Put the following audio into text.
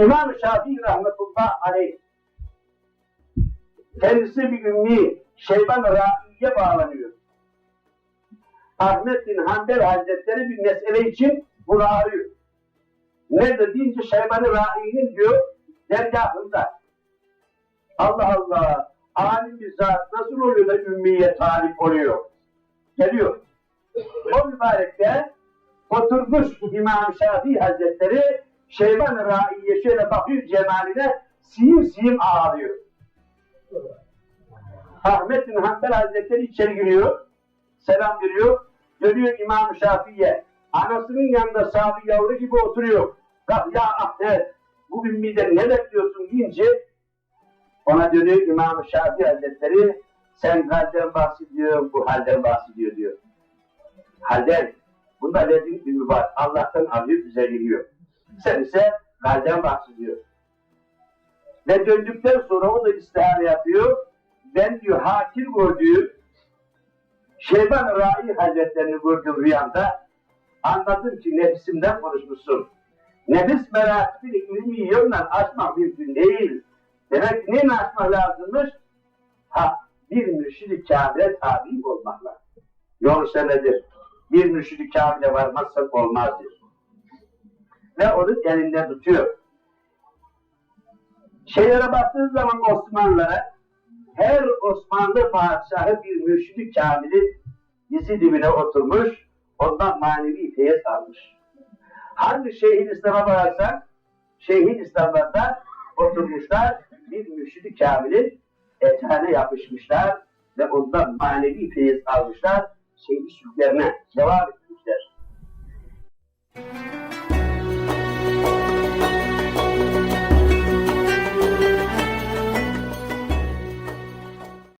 İmam Şafii rahmetullah aleyh kendisi bir ümmi Şeyban Ra'i'ye bağlanıyor. Ahmet bin Hanbel Hazretleri bir mesele için bunu arıyor. Nerede deyince Şeyban Ra'i'nin diyor dergahında. Allah Allah. Alim bir zat nasıl oluyor da ümmiye talip oluyor? Geliyor. O mübarekte oturmuş İmam Şafii Hazretleri Şeyban Rai'ye şöyle bakıyor cemaline siyim siyim ağlıyor. Ahmet bin Hanbel Hazretleri içeri giriyor. Selam veriyor. Dönüyor İmam Şafii'ye. Anasının yanında sahibi yavru gibi oturuyor. Bak ya Ahmet bu ümmiden ne bekliyorsun deyince ona dönüyor İmam Şafii Hazretleri sen halden bahsediyorsun, bu halden bahsediyor diyor. Halden, bunda dediğin gibi var. Allah'tan alıyor, bize geliyor. Sen ise halden bahsediyor. Ve döndükten sonra o da istihare yapıyor. Ben diyor hakir gördüğüm Şeyban Rai Hazretlerini gördüm rüyamda. Anladım ki nefsimden konuşmuşsun. Nefis merakını ilmi yolla aşmak mümkün değil. Demek ki neyle aşmak lazımmış? Ha, bir mürşid-i kamile tabi olmakla. Yol senedir. Bir mürşid-i kamile varmazsan olmaz diyor. Ve onu elinden tutuyor. Şeylere baktığınız zaman Osmanlılara her Osmanlı padişahı bir mürşid-i kamilin dizi dibine oturmuş, ondan manevi feyiz almış. Hangi şeyhin İslam'a bakarsan, şeyhin İslam'da oturmuşlar, bir mürşid-i kamilin ethane yapışmışlar ve ondan manevi feyiz almışlar, şeyhi sülklerine devam etmişler.